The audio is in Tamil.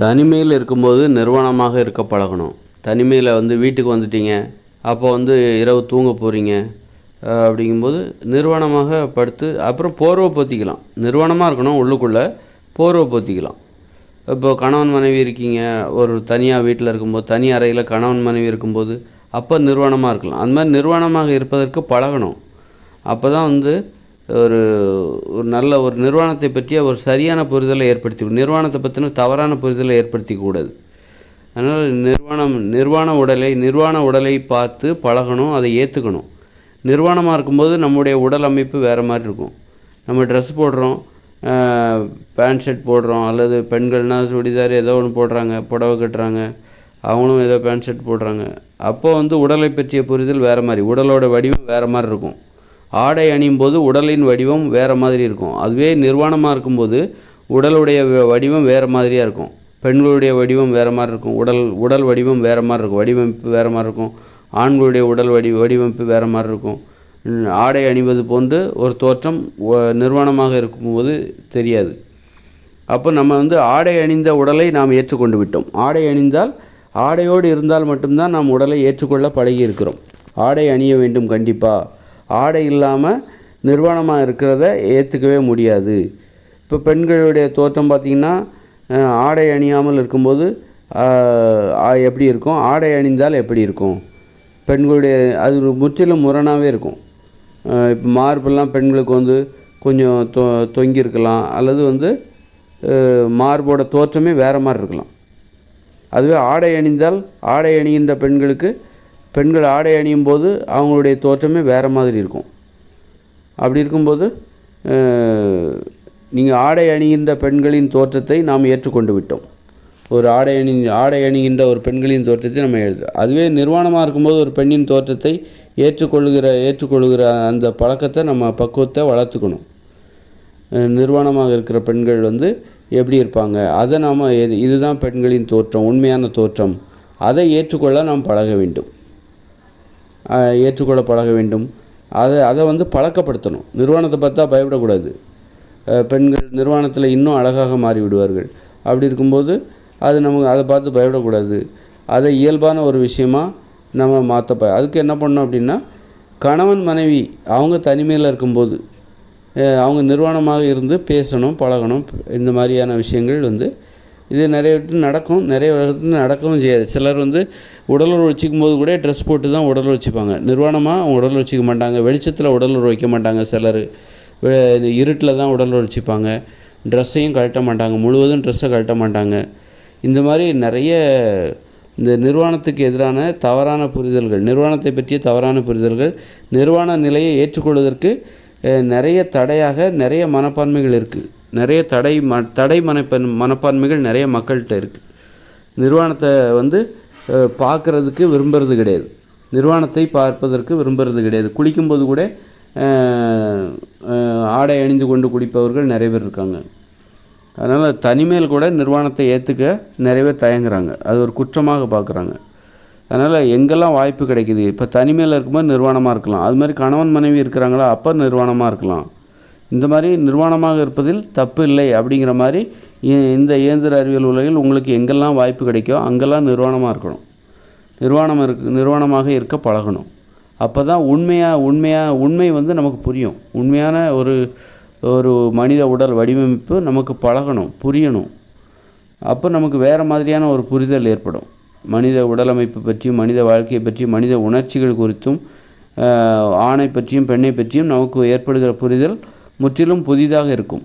தனிமையில் இருக்கும்போது நிர்வாணமாக இருக்க பழகணும். தனிமையில் வந்து வீட்டுக்கு வந்துட்டீங்க அப்போ வந்து இரவு தூங்க போகிறீங்க அப்படிங்கும்போது நிர்வாணமாக படுத்து அப்புறம் போர்வை போத்திக்கலாம். நிர்வாணமாக இருக்கணும் உள்ளுக்குள்ளே போர்வை போத்திக்கலாம். இப்போது கணவன் மனைவி இருக்கீங்க ஒரு தனியாக வீட்டில் இருக்கும்போது தனி அறையில் கணவன் மனைவி இருக்கும்போது அப்போ நிர்வாணமாக இருக்கலாம். அந்த மாதிரி நிர்வாணமாக இருப்பதற்கு பழகணும். அப்போ தான் வந்து ஒரு ஒரு நல்ல ஒரு நிர்வாணத்தை பற்றிய ஒரு சரியான புரிதலை ஏற்படுத்தி நிர்வாணத்தை பற்றின தவறான புரிதலை ஏற்படுத்திக்கூடாது அதனால் நிர்வாணம் நிர்வாண உடலை நிர்வாண உடலை பார்த்து பழகணும் அதை ஏற்றுக்கணும் நிர்வாணமாக இருக்கும்போது நம்முடைய உடல் அமைப்பு வேறு மாதிரி இருக்கும். நம்ம ட்ரெஸ் போடுறோம் பேண்ட் ஷர்ட் போடுறோம் அல்லது பெண்கள்னால் சுடிதார் ஏதோ ஒன்று போடுறாங்க புடவை கட்டுறாங்க அவங்களும் ஏதோ பேண்ட் ஷர்ட் போடுறாங்க. அப்போ வந்து உடலை பற்றிய புரிதல் வேறு மாதிரி உடலோட வடிவம் வேறு மாதிரி இருக்கும். ஆடை அணியும் போது உடலின் வடிவம் வேறு மாதிரி இருக்கும். அதுவே நிர்வாணமாக இருக்கும்போது உடலுடைய வ- வடிவம் வேறு மாதிரியாக இருக்கும். பெண்களுடைய வடிவம் வேறு மாதிரி இருக்கும். உடல் உடல் வடிவம் வேறு மாதிரி இருக்கும். வடிவமைப்பு வேறு மாதிரி இருக்கும். ஆண்களுடைய உடல் வடி வடிவமைப்பு வேறு மாதிரி இருக்கும். ஆடை அணிவது போன்று ஒரு தோற்றம் நிர்வாணமாக இருக்கும்போது தெரியாது. அப்போ நம்ம வந்து ஆடை அணிந்த உடலை நாம் ஏற்றுக்கொண்டு விட்டோம். ஆடை அணிந்தால் ஆடையோடு இருந்தால் மட்டும்தான் நாம் உடலை ஏற்றுக்கொள்ள பழகி இருக்கிறோம். ஆடை அணிய வேண்டும் கண்டிப்பாக ஆடை இல்லாமல் நிர்வாணமாக இருக்கிறத ஏற்றுக்கவே முடியாது. இப்போ பெண்களுடைய தோற்றம் பார்த்திங்கன்னா ஆடை அணியாமல் இருக்கும்போது ஆ- எப்படி இருக்கும்? ஆடை அணிந்தால் எப்படி இருக்கும்? பெண்களுடைய அது முற்றிலும் முரணாகவே இருக்கும். இப்போ மார்பெல்லாம் பெண்களுக்கு வந்து கொஞ்சம் தொ தொங்கியிருக்கலாம். அல்லது வந்து மார்போட தோற்றமே வேறு மாதிரி இருக்கலாம். அதுவே ஆடை அணிந்தால் ஆடை அணிகின்ற பெண்களுக்கு பெண்கள் ஆடை அணியும் போது அவங்களுடைய தோற்றமே வேறு மாதிரி இருக்கும். அப்படி இருக்கும்போது நீங்கள் ஆடை அணிகின்ற பெண்களின் தோற்றத்தை நாம் ஏற்றுக்கொண்டு விட்டோம். ஒரு ஆடை அணி ஆடை அணிகின்ற ஒரு பெண்களின் தோற்றத்தை நம்ம எழுது அதுவே நிர்வாணமாக இருக்கும்போது ஒரு பெண்ணின் தோற்றத்தை ஏற்றுக்கொள்கிற ஏற்றுக்கொள்கிற அந்த பழக்கத்தை நம்ம பக்குவத்தை வளர்த்துக்கணும். நிர்வாணமாக இருக்கிற பெண்கள் வந்து எப்படி இருப்பாங்க? அதை நாம் இதுதான் பெண்களின் தோற்றம் உண்மையான தோற்றம். அதை ஏற்றுக்கொள்ள நாம் பழக வேண்டும். ஏற்றுக்கொள்ள பழக வேண்டும். அதை அதை வந்து பழக்கப்படுத்தணும். நிர்வாணத்தை பார்த்தா பயப்படக்கூடாது. பெண்கள் நிர்வாணத்தில் இன்னும் அழகாக மாறி விடுவார்கள் அப்படி இருக்கும்போது அது நமக்கு அதை பார்த்து பயப்படக்கூடாது. அதை இயல்பான ஒரு விஷயமாக நம்ம மாற்ற ப அதுக்கு என்ன பண்ணணும் அப்படின்னா கணவன் மனைவி அவங்க தனிமையில் இருக்கும்போது அவங்க நிர்வாணமாக இருந்து பேசணும் பழகணும் இந்த மாதிரியான விஷயங்கள் வந்து இது நிறைய இடத்துல நடக்கும் நிறைய இடத்துல நடக்கவும் செய்யாது. சிலர் வந்து உடலுறவு வச்சுக்கும் போது கூட ட்ரெஸ் போட்டு தான் உடல் வச்சுப்பாங்க. நிர்வாணமாக அவங்க உடலுறவு வச்சுக்க மாட்டாங்க. வெளிச்சத்தில் உடலுறவு வைக்க மாட்டாங்க சிலர். இருட்டில் தான் உடல் வச்சுப்பாங்க. ட்ரெஸ்ஸையும் கழட்ட மாட்டாங்க. முழுவதும் ட்ரெஸ்ஸை கழட்ட மாட்டாங்க. இந்த மாதிரி நிறைய இந்த நிர்வாணத்துக்கு எதிரான தவறான புரிதல்கள் நிர்வாணத்தை பற்றிய தவறான புரிதல்கள் நிர்வாண நிலையை ஏற்றுக்கொள்வதற்கு நிறைய தடையாக நிறைய மனப்பான்மைகள் இருக்குது நிறைய தடை ம தடை மனப்பான் மனப்பான்மைகள் நிறைய மக்கள்கிட்ட இருக்குது நிர்வாணத்தை வந்து பார்க்குறதுக்கு பார்க்கறதுக்கு விரும்புறது கிடையாது. நிர்வாணத்தை பார்ப்பதற்கு விரும்புறது கிடையாது. குளிக்கும்போது கூட ஆடை அணிந்து கொண்டு குடிப்பவர்கள் நிறைய பேர் இருக்காங்க. அதனால் தனிமையில் கூட நிர்வாணத்தை ஏற்றுக்க நிறைய பேர் தயங்குறாங்க. அது ஒரு குற்றமாக பார்க்குறாங்க அதனால் எங்கெல்லாம் வாய்ப்பு கிடைக்குது? இப்போ தனிமையில் இருக்கும்போது நிர்வாணமாக இருக்கலாம். அது மாதிரி கணவன் மனைவி இருக்கிறாங்களா? அப்போ நிர்வாணமாக இருக்கலாம். இந்த மாதிரி நிர்வாணமாக இருப்பதில் தப்பு இல்லை அப்படிங்கிற மாதிரி இ- இந்த இயந்திர அறிவியல் உலகில் உங்களுக்கு எங்கெல்லாம் வாய்ப்பு கிடைக்கோ அங்கெல்லாம் நிர்வாணமாக இருக்கணும். நிர்வாணம் இருக்கு நிர்வாணமாக இருக்க பழகணும். அப்போ தான் உண்மையாக உண்மையாக உண்மை வந்து நமக்கு புரியும். உண்மையான ஒரு ஒரு மனித உடல் வடிவமைப்பு நமக்கு பழகணும் புரியணும். அப்போ நமக்கு வேறு மாதிரியான ஒரு புரிதல் ஏற்படும். மனித உடலமைப்பு பற்றியும் மனித வாழ்க்கையை பற்றியும் மனித உணர்ச்சிகள் குறித்தும் ஆணை பற்றியும் பெண்ணை பற்றியும் நமக்கு ஏற்படுகிற புரிதல் முற்றிலும் புதிதாக இருக்கும்.